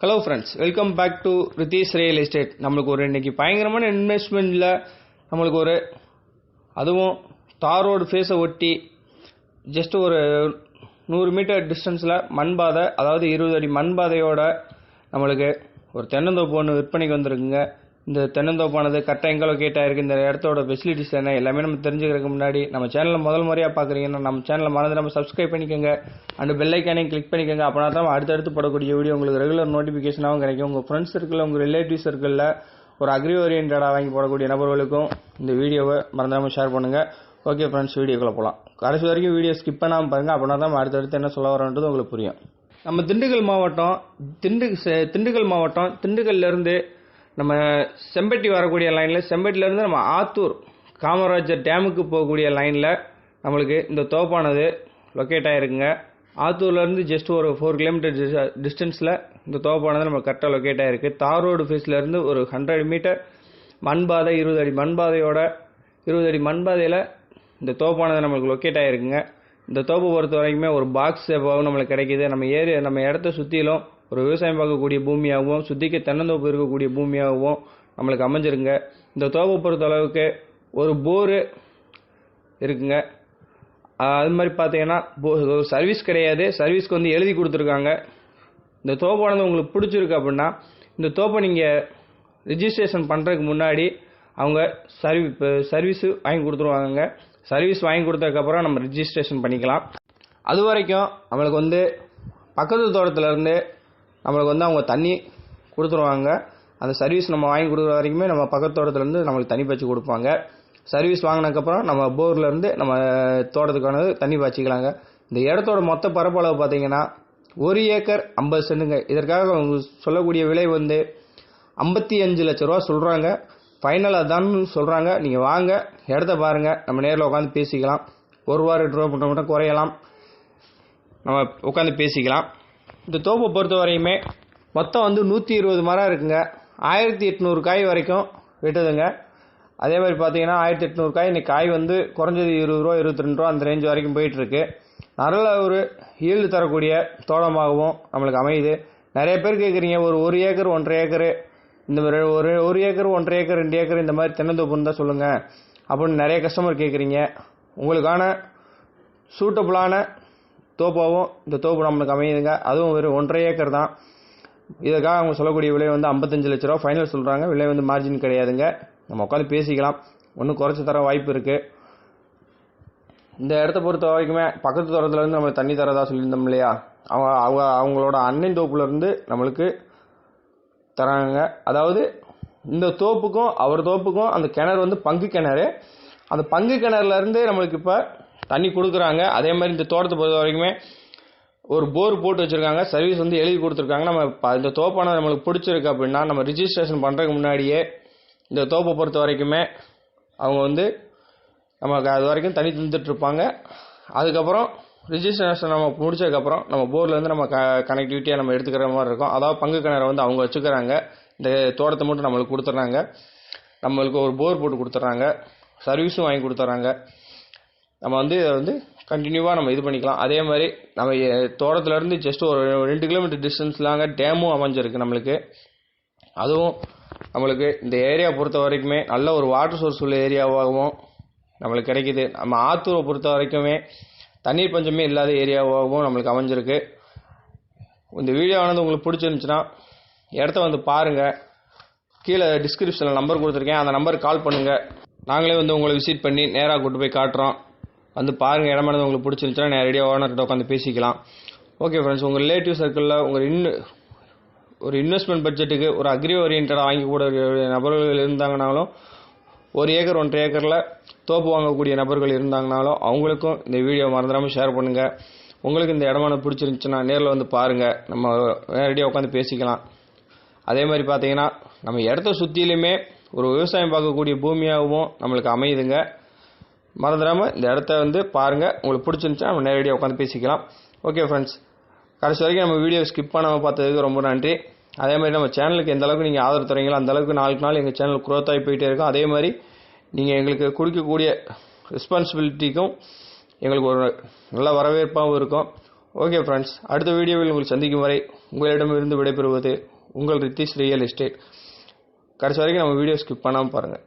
Hello friends welcome back to Rithish real estate நம்மளுக்கு ஒரு இன்னைக்கு பயங்கரமான இன்வெஸ்ட்மெண்ட்டில் நம்மளுக்கு ஒரு அதுவும் தார் ரோடு ஃபேஸை ஒட்டி ஜஸ்ட் ஒரு நூறு மீட்டர் டிஸ்டன்ஸில் மண்பாதை அதாவது இருபது அடி மண்பாதையோட நம்மளுக்கு ஒரு தென்னந்தோப்பு ஒன்று விற்பனைக்கு வந்திருக்குங்க. இந்த தென்னந்தோப்பானது கரெக்டாக எங்கே லொக்கேட் ஆயிருக்கு இந்த இடத்தோட ஃபெசிலிட்டிஸ் என்ன எல்லாமே நம்ம தெரிஞ்சுக்கிறதுக்கு முன்னாடி நம்ம சேனலில் முதல் முறையாக பார்க்குறீங்கன்னா நம்ம சேனலை மறந்து நம்ம சப்ஸ்கிரைப் பண்ணிக்கோங்க. அண்ட் பெல் ஐக்கானையும் கிளிக் பண்ணிக்கோங்க. அப்போனா தான் அடுத்தடுத்து போடக்கூடிய வீடியோ உங்களுக்கு ரெகுலர் நோட்டிஃபிகேஷனாகவும் கிடைக்கும். உங்கள் ஃப்ரெண்ட்ஸ் சர்க்கிளில் உங்கள் ரிலேட்டிவ் சர்க்கிளில் ஒரு அக்ரி ஓரியன்டாக வாங்கி போடக்கூடிய நபர்களுக்கும் இந்த வீடியோவை மறந்துடாமல் ஷேர் பண்ணுங்கள் ஓகே ஃப்ரெண்ட்ஸ் வீடியோக்குள்ளே போகலாம் கடைசி வரைக்கும் வீடியோ ஸ்கிப் பண்ணாமல் பாருங்கள் அப்படின்னா தான் அடுத்தடுத்து என்ன சொல்ல வரோன்றது உங்களுக்கு புரியும். நம்ம திண்டுக்கல் மாவட்டம் திண்டு திண்டுக்கல் மாவட்டம் திண்டுக்கல்லேருந்து நம்ம செம்பட்டி வரக்கூடிய லைனில் செம்பட்டிலேருந்து நம்ம ஆத்தூர் காமராஜர் டேமுக்கு போகக்கூடிய லைனில் நம்மளுக்கு இந்த தோப்பானது லொக்கேட் ஆகிருக்குங்க ஆத்தூர்லேருந்து ஜஸ்ட் ஒரு ஃபோர் கிலோமீட்டர் டிஸ்டன்ஸில் இந்த தோப்பானது நம்ம கரெக்டாக லொக்கேட் ஆகிருக்கு தார் ரோடு ஃபேஸ்லேருந்து ஒரு ஹண்ட்ரட் மீட்டர் மண்பாதை இருபது அடி மண்பாதையோட இருபது அடி மண்பாதையில் இந்த தோப்பானது நம்மளுக்கு லொக்கேட் ஆகிருக்குங்க இந்த தோப்பை பொறுத்த வரைக்குமே ஒரு பாக்ஸ் சேப்பாகவும் நம்மளுக்கு கிடைக்கிது. நம்ம ஏரியா நம்ம இடத்த சுற்றிலும் ஒரு விவசாயம் பார்க்கக்கூடிய பூமியாகவும் சுற்றிக்க தென்னந்தோப்பு இருக்கக்கூடிய பூமியாகவும் நம்மளுக்கு அமைஞ்சிருங்க. இந்த தோப்பை பொறுத்த அளவுக்கு ஒரு போரு இருக்குங்க. அது மாதிரி பார்த்தீங்கன்னா சர்வீஸ் கிடையாது. சர்வீஸ்க்கு வந்து எழுதி கொடுத்துருக்காங்க. இந்த தோப்பானது உங்களுக்கு பிடிச்சிருக்கு அப்படின்னா இந்த தோப்பை நீங்கள் ரிஜிஸ்ட்ரேஷன் பண்ணுறதுக்கு முன்னாடி அவங்க சர்வீ சர்வீஸு வாங்கி கொடுத்துருவாங்க சர்வீஸ் வாங்கி கொடுத்ததுக்கப்புறம் நம்ம ரிஜிஸ்ட்ரேஷன் பண்ணிக்கலாம். அது வரைக்கும் நம்மளுக்கு வந்து பக்கத்து தோட்டத்துலேருந்து நம்மளுக்கு வந்து அவங்க தண்ணி கொடுத்துருவாங்க. அந்த சர்வீஸ் நம்ம வாங்கி கொடுக்குற வரைக்குமே நம்ம பக்கத்து தோட்டத்துலேருந்து நம்மளுக்கு தண்ணி பாய்ச்சி கொடுப்பாங்க. சர்வீஸ் வாங்கினதுக்கப்புறம் நம்ம போர்லேருந்து நம்ம தோட்டத்துக்கானது தண்ணி பாய்ச்சிக்கலாங்க. இந்த இடத்தோட மொத்த பரப்பளவு பார்த்தீங்கன்னா ஒரு ஏக்கர் ஐம்பது சென்ட்டுங்க. இதற்காக அவங்க சொல்லக்கூடிய விலை வந்து ஐம்பத்தி அஞ்சு லட்ச ரூபா சொல்கிறாங்க ஃபைனல் அதான்னு சொல்கிறாங்க நீங்கள் வாங்க இடத்த பாருங்கள் நம்ம நேரில் உட்காந்து பேசிக்கலாம். ஒரு ரூபா ரெண்டு ரூபா மட்டும் மட்டும் குறையலாம். நம்ம உட்காந்து பேசிக்கலாம். இந்த தோப்பை பொறுத்த வரையுமே மொத்தம் வந்து நூற்றி இருபது மரம் இருக்குங்க. ஆயிரத்தி எட்நூறு காய் வரைக்கும் வெட்டுதுங்க. அதே மாதிரி பார்த்தீங்கன்னா ஆயிரத்தி எட்நூறு காய் இன்னைக்கு காய் வந்து குறைஞ்சது இருபது ரூபா இருபத்தி ரெண்டு ரூபா அந்த ரேஞ்ச் வரைக்கும் போயிட்டுருக்கு. நல்ல ஒரு ஈல்டு தரக்கூடிய தோட்டமாகவும் நம்மளுக்கு அமையுது. நிறைய பேர் கேட்குறீங்க ஒரு ஒரு ஏக்கர் ஒன்றரை ஏக்கரு இந்த மாதிரி ஒரு ஒரு ஏக்கர் ஒன்றரை ஏக்கர் ரெண்டு ஏக்கர் இந்த மாதிரி தென்னந்தோப்பு இருந்தால் சொல்லுங்கள் அப்படின்னு நிறைய கஸ்டமர் கேட்குறீங்க உங்களுக்கான சூட்டபுளான தோப்பாகவும் இந்த தோப்பு நம்மளுக்கு அமையுதுங்க. அதுவும் வெறும் ஒன்றரை ஏக்கர் தான். இதுக்காக அவங்க சொல்லக்கூடிய விலை வந்து ஐம்பத்தஞ்சு லட்ச ரூபா. ஃபைனல் சொல்கிறாங்க விலை வந்து மார்ஜின் கிடையாதுங்க. நம்ம உட்காந்து பேசிக்கலாம். ஒன்றும் குறைச்சி தர வாய்ப்பு இருக்குது இந்த இடத்த பொறுத்த வரைக்குமே பக்கத்து தோட்டத்துல நம்மளுக்கு நம்ம தண்ணி தரதா சொல்லியிருந்தோம் இல்லையா? அவங்க அவங்க அவங்களோட அண்ணன் தோப்புலேருந்து நம்மளுக்கு தராங்க. அதாவது இந்த தோப்புக்கும் அவர் தோப்புக்கும் அந்த கிணறு வந்து பங்கு கிணறு. அந்த பங்கு கிணறுலேருந்தே நம்மளுக்கு இப்போ தண்ணி கொடுக்குறாங்க. அதே மாதிரி இந்த தோட்டத்தை பொறுத்த வரைக்குமே ஒரு போர் போட்டு வச்சுருக்காங்க. சர்வீஸ் வந்து எழுதி கொடுத்துருக்காங்க. நம்ம இந்த தோப்பான நம்மளுக்கு பிடிச்சிருக்கு அப்படின்னா நம்ம ரிஜிஸ்ட்ரேஷன் பண்ணுறதுக்கு முன்னாடியே இந்த தோப்பை பொறுத்த வரைக்குமே அவங்க வந்து நமக்கு அது வரைக்கும் தண்ணி தந்துட்டு இருப்பாங்க அதுக்கப்புறம் ரிஜிஸ்ட்ரேஷன் நம்ம முடிச்சதுக்கப்புறம் நம்ம போர்லேருந்து நம்ம நம்ம கனெக்டிவிட்டியாக நம்ம எடுத்துக்கிற மாதிரி இருக்கும். அதாவது பங்கு கிணறு வந்து அவங்க வச்சுக்கிறாங்க. இந்த தோட்டத்தை மட்டும் நம்மளுக்கு கொடுத்துட்றாங்க. நம்மளுக்கு ஒரு போர் போட்டு கொடுத்துட்றாங்க. சர்வீஸும் வாங்கி கொடுத்துட்றாங்க. நம்ம வந்து இதை வந்து கண்டினியூவாக நம்ம இது பண்ணிக்கலாம். அதே மாதிரி நம்ம தோட்டத்துலேருந்து ஜஸ்ட் ஒரு ரெண்டு கிலோமீட்டர் டிஸ்டன்ஸ்லாங்க டேமும் அமைஞ்சிருக்கு நம்மளுக்கு. அதுவும் நம்மளுக்கு இந்த ஏரியா பொறுத்த வரைக்குமே நல்ல ஒரு வாட்டர் சோர்ஸ் உள்ள ஏரியாவாகவும் நம்மளுக்கு கிடைக்குது. நம்ம ஆத்தூரை பொறுத்த வரைக்குமே தண்ணீர் பஞ்சமே இல்லாத ஏரியாவாகவும் நம்மளுக்கு அமைஞ்சிருக்கு. இந்த வீடியோவானது உங்களுக்கு பிடிச்சிருந்துச்சுன்னா இடத்த வந்து பாருங்கள் கீழே டிஸ்கிரிப்ஷனில் நம்பர் கொடுத்துருக்கேன். அந்த நம்பருக்கு கால் பண்ணுங்கள் நாங்களே வந்து உங்களை விசிட் பண்ணி நேராக கூட்டு போய் காட்டுறோம். வந்து பாருங்கள் இடமானது உங்களுக்கு பிடிச்சிருந்துச்சுன்னா நேரடியாக ஓனர்கிட்ட உட்காந்து பேசிக்கலாம். ஓகே ஃப்ரெண்ட்ஸ் உங்கள் ரிலேட்டிவ் சர்க்கிளில் உங்கள் இன் ஒரு இன்வெஸ்ட்மெண்ட் பட்ஜெட்டுக்கு ஒரு அக்ரி ஓரியன்டாக வாங்கி கூட நபர்கள் இருந்தாங்கனாலும் ஒரு ஏக்கர் ஒன்றரை ஏக்கரில் தோப்பு வாங்கக்கூடிய நபர்கள் இருந்தாங்கனாலும் அவங்களுக்கும் இந்த வீடியோ மறந்துடாமல் ஷேர் பண்ணுங்கள் உங்களுக்கு இந்த இடமான பிடிச்சிருந்துச்சுன்னா நேரில் வந்து பாருங்கள் நம்ம நேரடியாக உட்காந்து பேசிக்கலாம். அதே மாதிரி பார்த்தீங்கன்னா நம்ம இடத்த சுற்றிலுமே ஒரு விவசாயம் பார்க்கக்கூடிய பூமியாகவும் நம்மளுக்கு அமையுதுங்க. மறந்துடாமல் இந்த இடத்த வந்து பாருங்கள் உங்களுக்கு பிடிச்சிருந்துச்சா நம்ம நேரடியாக உட்காந்து பேசிக்கலாம். ஓகே ஃப்ரெண்ட்ஸ் கடைசி வரைக்கும் நம்ம வீடியோ ஸ்கிப் பண்ணாமல் பார்த்ததுக்கு ரொம்ப நன்றி. அதே மாதிரி நம்ம சேனலுக்கு எந்த அளவுக்கு நீங்கள் ஆதரவு தரீங்களோ அந்த அளவுக்கு நாளுக்கு நாள் எங்கள் சேனல் க்ரோத் ஆகி போயிட்டே இருக்கும். அதே மாதிரி நீங்கள் எங்களுக்கு கொடுக்கக்கூடிய ரெஸ்பான்சிபிலிட்டிக்கும் எங்களுக்கு ஒரு நல்ல வரவேற்பாகவும் இருக்கும். ஓகே ஃப்ரெண்ட்ஸ் அடுத்த வீடியோவில் உங்களை சந்திக்கும் வரை உங்களிடமிருந்து விடைபெறுவது உங்கள் ரித்தீஷ் ரியல் எஸ்டேட் கடைசி வரைக்கும் நம்ம வீடியோ ஸ்கிப் பண்ணாமல் பாருங்கள்